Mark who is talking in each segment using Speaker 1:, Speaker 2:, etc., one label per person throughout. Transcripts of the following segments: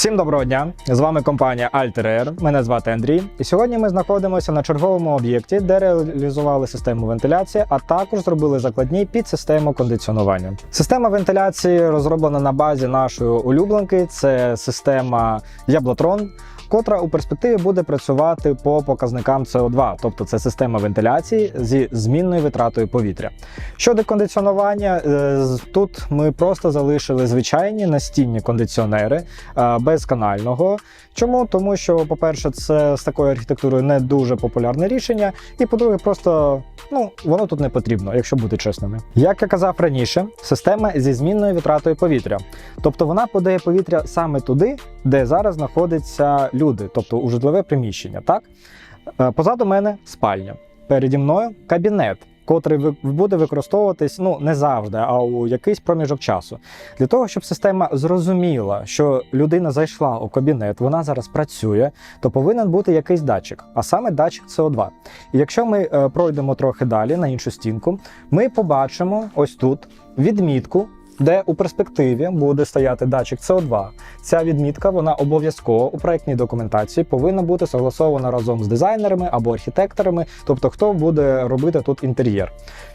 Speaker 1: Всім доброго дня! З вами компанія Alter Air. Мене звати Андрій. І сьогодні ми знаходимося на черговому об'єкті, де реалізували систему вентиляції, а також зробили закладні під систему кондиціонування. Система вентиляції розроблена на базі нашої улюбленки. Це система Яблотрон. Котра у перспективі буде працювати по показникам СО2, тобто це система вентиляції зі змінною витратою повітря. Щодо кондиціонування, е, тут ми просто залишили звичайні настінні кондиціонери е, без канального. Чому? Тому що, по-перше, це з такою архітектурою не дуже популярне рішення, і по-друге, просто ну воно тут не потрібно, якщо бути чесними. Як я казав раніше, система зі змінною витратою повітря, тобто вона подає повітря саме туди, де зараз знаходяться люди, тобто у житлове приміщення. Так Е, позаду мене спальня. Переді мною кабінет. Котрий буде використовуватись ну не завжди, а у якийсь проміжок часу. Для того, щоб система зрозуміла, що людина зайшла у кабінет, вона зараз працює, то повинен бути якийсь датчик, а саме датчик СО2. І якщо ми е, пройдемо трохи далі на іншу стінку, ми побачимо ось тут відмітку. Де у перспективі буде стояти датчик СО2. Ця відмітка вона обов'язково у проектній документації повинна бути согласована разом з дизайнерами або архітекторами, тобто хто буде робити тут інтер'єр.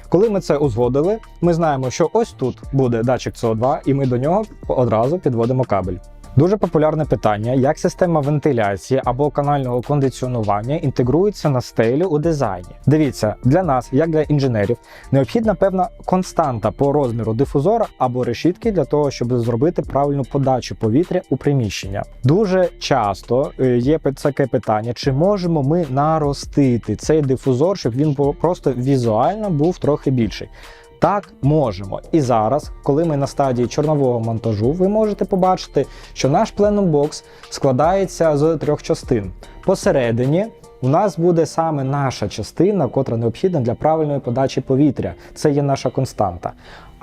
Speaker 1: Коли ми це узгодили, ми знаємо, що ось тут буде датчик СО2, і ми до нього одразу підводимо кабель. Дуже популярне питання, як система вентиляції або канального кондиціонування інтегрується на стелі у дизайні. Дивіться, для нас, як для інженерів, необхідна певна константа по розміру дифузора або решітки для того, щоб зробити правильну подачу повітря у приміщення. Дуже часто е, є таке питання, чи можемо ми наростити цей дифузор, щоб він просто візуально був трохи більший. Так, можемо. І зараз, коли ми на стадії чорнового монтажу, ви можете побачити, що наш пленумбокс складається з трьох частин. Посередині у нас буде саме наша частина, котра необхідна для правильної подачі повітря. Це є наша константа.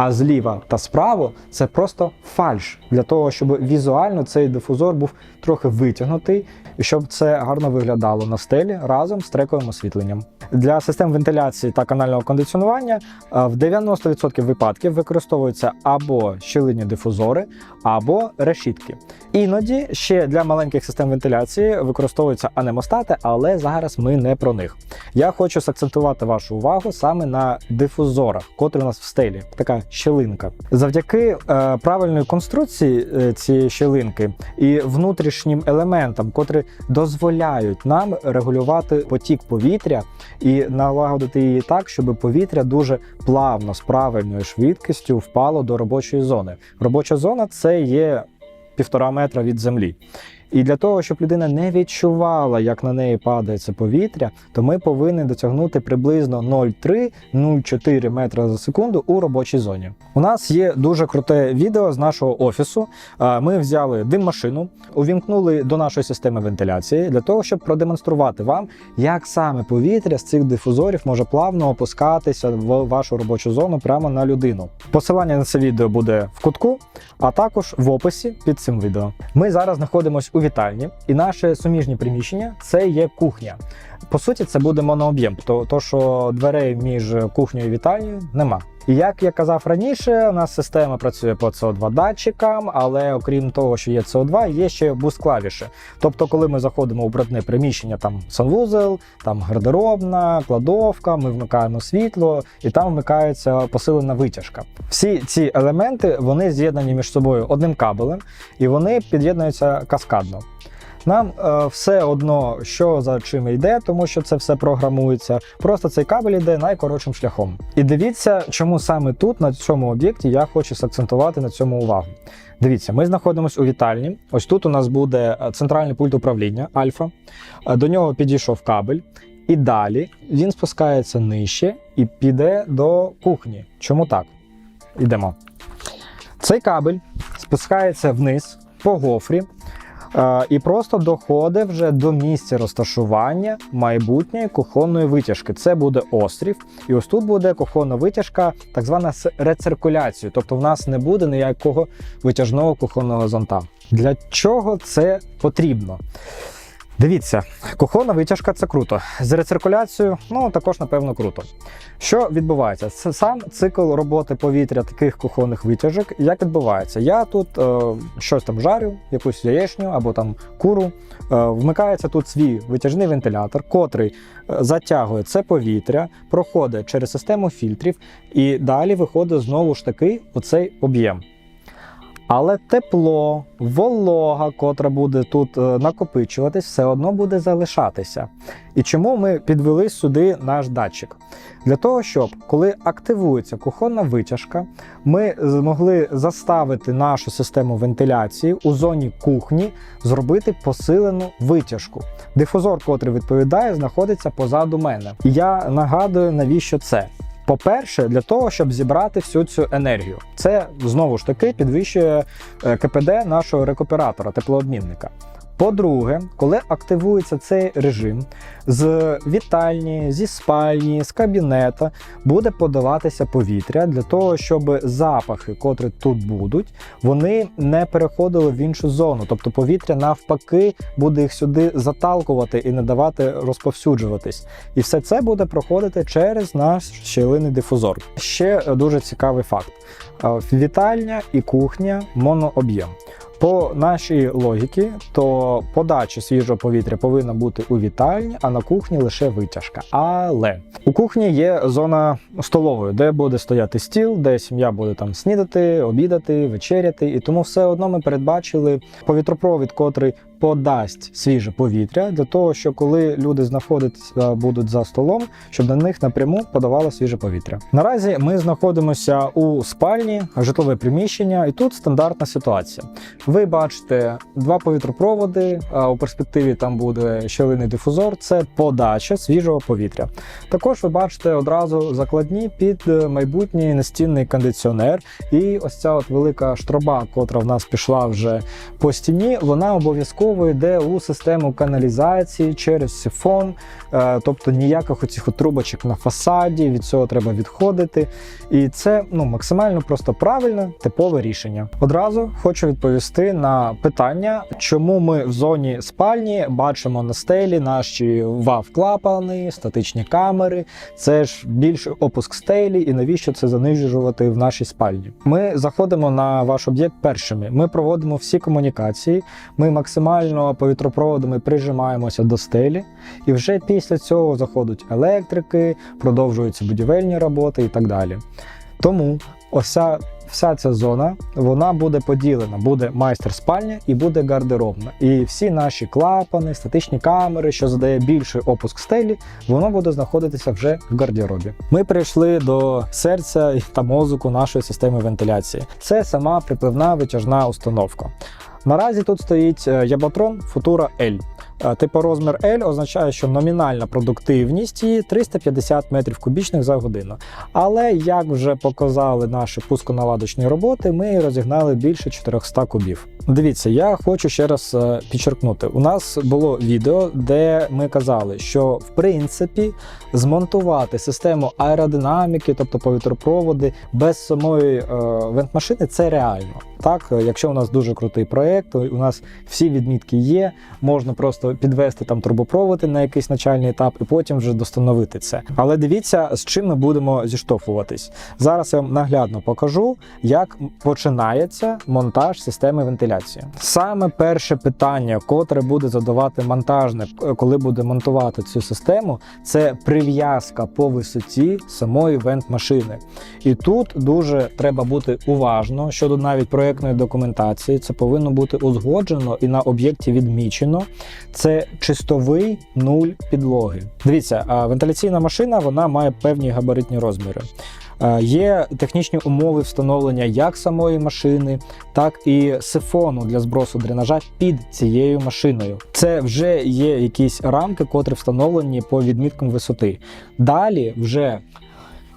Speaker 1: А зліва та справа це просто фальш для того, щоб візуально цей дифузор був трохи витягнутий, і щоб це гарно виглядало на стелі разом з трековим освітленням. Для систем вентиляції та канального кондиціонування е, в 90% випадків використовуються або щілинні дифузори, або решітки. Іноді ще для маленьких систем вентиляції використовуються анемостати, але зараз ми не про них. Я хочу сакцентувати вашу увагу саме на дифузорах, котрі у нас в стелі, така щілинка. Завдяки е, правильної конструкції е, цієї щілинки і внутрішнім елементам, котрі дозволяють нам регулювати потік повітря і налагодити її так, щоб повітря дуже плавно з правильною швидкістю впало до робочої зони. Робоча зона це є півтора метра від землі. І для того, щоб людина не відчувала, як на неї падає це повітря, то ми повинні дотягнути приблизно 0,3-0,4 метра за секунду у робочій зоні. У нас є дуже круте відео з нашого офісу. Ми взяли дим-машину, увімкнули до нашої системи вентиляції для того, щоб продемонструвати вам, як саме повітря з цих дифузорів може плавно опускатися в вашу робочу зону прямо на людину. Посилання на це відео буде в кутку, а також в описі під цим відео. Ми зараз знаходимося у вітальні, і наше суміжні приміщення це є кухня. По суті, це буде монооб'єм, то, то що дверей між кухнею і вітальнею нема. І як я казав раніше, у нас система працює по CO2 датчикам, але окрім того, що є CO2, є ще буст-клавіші. Тобто, коли ми заходимо у брудне приміщення, там санвузел, там гардеробна, кладовка, ми вмикаємо світло, і там вмикається посилена витяжка. Всі ці елементи вони з'єднані між собою одним кабелем, і вони під'єднуються каскадно. Нам е, все одно, що за чим йде, тому що це все програмується. Просто цей кабель йде найкоротшим шляхом. І дивіться, чому саме тут, на цьому об'єкті, я хочу сакцентувати на цьому увагу. Дивіться, ми знаходимося у вітальні. Ось тут у нас буде е, центральний пульт управління Альфа. Е, До нього підійшов кабель. І далі він спускається нижче і піде до кухні. Чому так? Йдемо. Цей кабель спускається вниз по гофрі і просто доходить вже до місця розташування майбутньої кухонної витяжки. Це буде острів, і ось тут буде кухонна витяжка, так звана з рециркуляцією. Тобто, в нас не буде ніякого витяжного кухонного зонта. Для чого це потрібно? Дивіться, кухонна витяжка це круто. З рециркуляцією, ну також, напевно, круто. Що відбувається? Сам цикл роботи повітря таких кухонних витяжок. Як відбувається? Я тут е, щось там жарю, якусь яєчню або там куру. Е, вмикається тут свій витяжний вентилятор, котрий е, затягує це повітря, проходить через систему фільтрів і далі виходить знову ж таки оцей об'єм. Але тепло, волога, котра буде тут е, накопичуватись, все одно буде залишатися. І чому ми підвели сюди наш датчик? Для того, щоб коли активується кухонна витяжка, ми змогли заставити нашу систему вентиляції у зоні кухні зробити посилену витяжку. Дифузор, котрий відповідає, знаходиться позаду мене. Я нагадую, навіщо це. По-перше, для того, щоб зібрати всю цю енергію. Це знову ж таки підвищує е, КПД нашого рекуператора, теплообмінника. По-друге, коли активується цей режим, з вітальні, зі спальні, з кабінета буде подаватися повітря для того, щоб запахи, котрі тут будуть, вони не переходили в іншу зону. Тобто повітря навпаки буде їх сюди заталкувати і не давати розповсюджуватись. І все це буде проходити через наш щілинний дифузор. Ще дуже цікавий факт: Е, вітальня і кухня монооб'єм. По нашій логіці, то подача свіжого повітря повинна бути у вітальні, а на кухні лише витяжка. Але у кухні є зона столової, де буде стояти стіл, де сім'я буде там снідати, обідати, вечеряти. І тому все одно ми передбачили повітропровід, котрий подасть свіже повітря для того, що коли люди знаходяться будуть за столом, щоб на них напряму подавало свіже повітря. Наразі ми знаходимося у спальні, житлове приміщення, і тут стандартна ситуація. Ви бачите два повітропроводи. У перспективі там буде щелинний дифузор. Це подача свіжого повітря. Також ви бачите одразу закладні під е, майбутній настінний кондиціонер. І ось ця от велика штроба, котра в нас пішла вже по стіні, вона обов'язково йде у систему каналізації через сифон, Е, тобто ніяких оцих трубочок на фасаді. Від цього треба відходити. І це ну максимально просто правильне типове рішення. Одразу хочу відповісти на питання, чому ми в зоні спальні бачимо на стелі наші вав-клапани, статичні камери. Це ж більш опуск стелі, і навіщо це занижувати в нашій спальні? Ми заходимо на ваш об'єкт першими. Ми проводимо всі комунікації. Ми максимально повітропроводами прижимаємося до стелі, і вже після цього заходять електрики, продовжуються будівельні роботи і так далі. Тому ося вся ця зона вона буде поділена, буде майстер спальня і буде гардеробна. І всі наші клапани, статичні камери, що задає більший опуск стелі, воно буде знаходитися вже в гардеробі. Ми прийшли до серця та мозку нашої системи вентиляції. Це сама припливна витяжна установка. Наразі тут стоїть е, Яботрон Futura L. Е, Типу розмір L означає, що номінальна продуктивність її 350 метрів кубічних за годину. Але як вже показали наші пусконаладочні роботи, ми розігнали більше 400 кубів. Дивіться, я хочу ще раз е, підчеркнути: у нас було відео, де ми казали, що в принципі змонтувати систему аеродинаміки, тобто повітропроводи, без самої е, вентмашини, це реально. Так, е, якщо у нас дуже крутий проєкт, у нас всі відмітки є, можна просто підвести там трубопроводи на якийсь начальний етап і потім вже достановити це. Але дивіться, з чим ми будемо зіштовхуватись. Зараз я вам наглядно покажу, як починається монтаж системи вентиляції. Саме перше питання, котре буде задавати монтажник, е, коли буде монтувати цю систему, це прив'язка по висоті самої вент-машини. І тут дуже треба бути уважно щодо навіть проєктної документації. Це повинно бути узгоджено і на об'єкті відмічено. Це чистовий нуль підлоги. Дивіться, вентиляційна машина вона має певні габаритні розміри. Є технічні умови встановлення як самої машини, так і сифону для збросу дренажа під цією машиною. Це вже є якісь рамки, котрі встановлені по відміткам висоти. Далі вже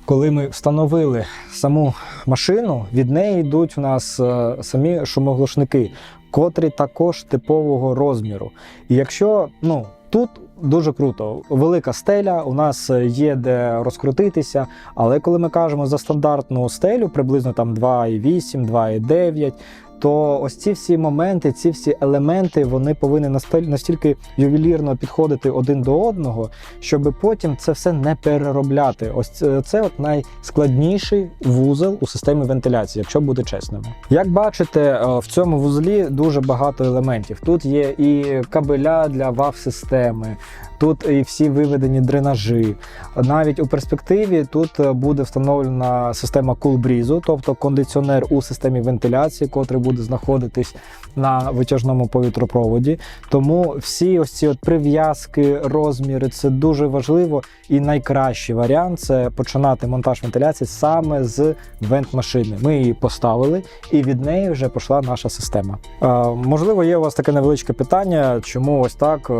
Speaker 1: коли ми встановили саму машину, від неї йдуть у нас е, самі шумоглушники, котрі також типового розміру. І якщо ну тут дуже круто, велика стеля, у нас є де розкрутитися. Але коли ми кажемо за стандартну стелю, приблизно там 2,8, 2,9, то ось ці всі моменти, ці всі елементи, вони повинні настільки ювелірно підходити один до одного, щоб потім це все не переробляти. Ось це, от найскладніший вузол у системі вентиляції, якщо бути чесними. Як бачите, е, в цьому вузлі дуже багато елементів. Тут є і кабеля для ВАВ-системи, тут і всі виведені дренажі. Навіть у перспективі тут е, буде встановлена система кулбрізу, тобто кондиціонер у системі вентиляції, котрий буде знаходитись на витяжному повітропроводі. Тому всі ось ці от прив'язки, розміри це дуже важливо. І найкращий варіант це починати монтаж вентиляції саме з вент-машини. Ми її поставили, і від неї вже пішла наша система. Е, можливо, є у вас таке невеличке питання, чому ось так е,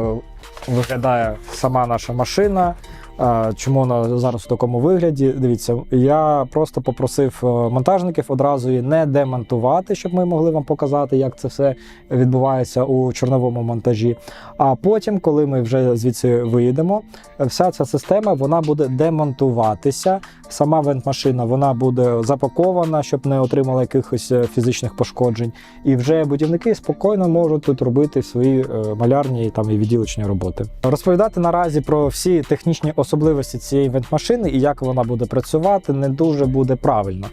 Speaker 1: виглядає сама наша машина. Чому вона зараз в такому вигляді? Дивіться, я просто попросив е, монтажників одразу її не демонтувати, щоб ми могли вам показати, як це все відбувається у чорновому монтажі. А потім, коли ми вже звідси виїдемо, вся ця система вона буде демонтуватися. Сама вентмашина вона буде запакована, щоб не отримала якихось е, фізичних пошкоджень. І вже будівники спокійно можуть тут робити свої е, малярні там і відділочні роботи. Розповідати наразі про всі технічні особливості цієї вентмашини і як вона буде працювати, не дуже буде правильно.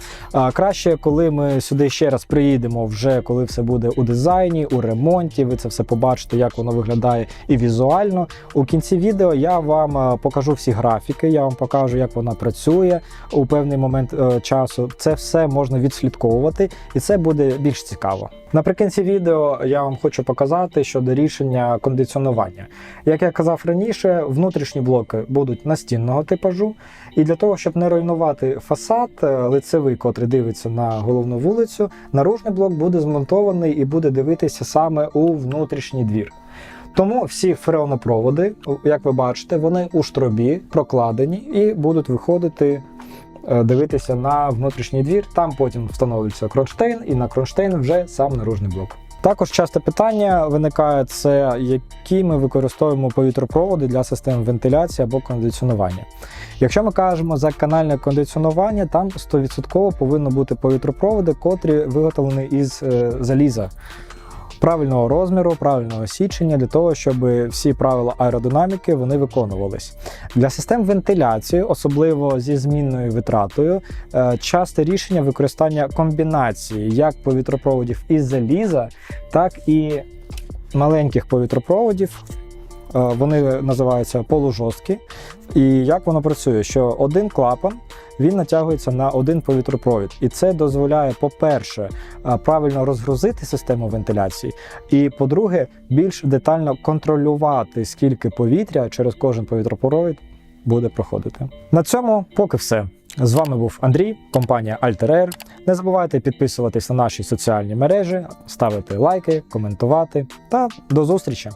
Speaker 1: Краще, коли ми сюди ще раз приїдемо, вже коли все буде у дизайні, у ремонті. Ви це все побачите, як воно виглядає і візуально. У кінці відео я вам е, покажу всі графіки, я вам покажу, як вона працює у певний момент е, часу. Це все можна відслідковувати, і це буде більш цікаво. Наприкінці відео я вам хочу показати щодо рішення кондиціонування. Як я казав раніше, внутрішні блоки будуть настінного типажу, і для того, щоб не руйнувати фасад е, лицевий, котрий дивиться на головну вулицю, наружний блок буде змонтований і буде дивитися саме у внутрішній двір. Тому всі фреонопроводи, як ви бачите, вони у штробі прокладені і будуть виходити. Е, Дивитися на внутрішній двір, там потім встановлюється кронштейн, і на кронштейн вже сам наружний блок. Також часто питання виникає це, які ми використовуємо повітропроводи для систем вентиляції або кондиціонування. Якщо ми кажемо за канальне кондиціонування, там 100% повинно бути повітропроводи, котрі виготовлені із е, заліза. Правильного розміру, правильного січення для того, щоб всі правила аеродинаміки вони виконувались. Для систем вентиляції, особливо зі змінною витратою, е, часте рішення використання комбінації як повітропроводів із заліза, так і маленьких повітропроводів. Е, Вони називаються полужорсткі. І як воно працює? Що один клапан він натягується на один повітропровід, і це дозволяє, по-перше, е, правильно розгрузити систему вентиляції, і по-друге, більш детально контролювати, скільки повітря через кожен повітропровід буде проходити. На цьому поки все. З вами був Андрій, компанія Alter Air. Не забувайте підписуватись на наші соціальні мережі, ставити лайки, коментувати та до зустрічі!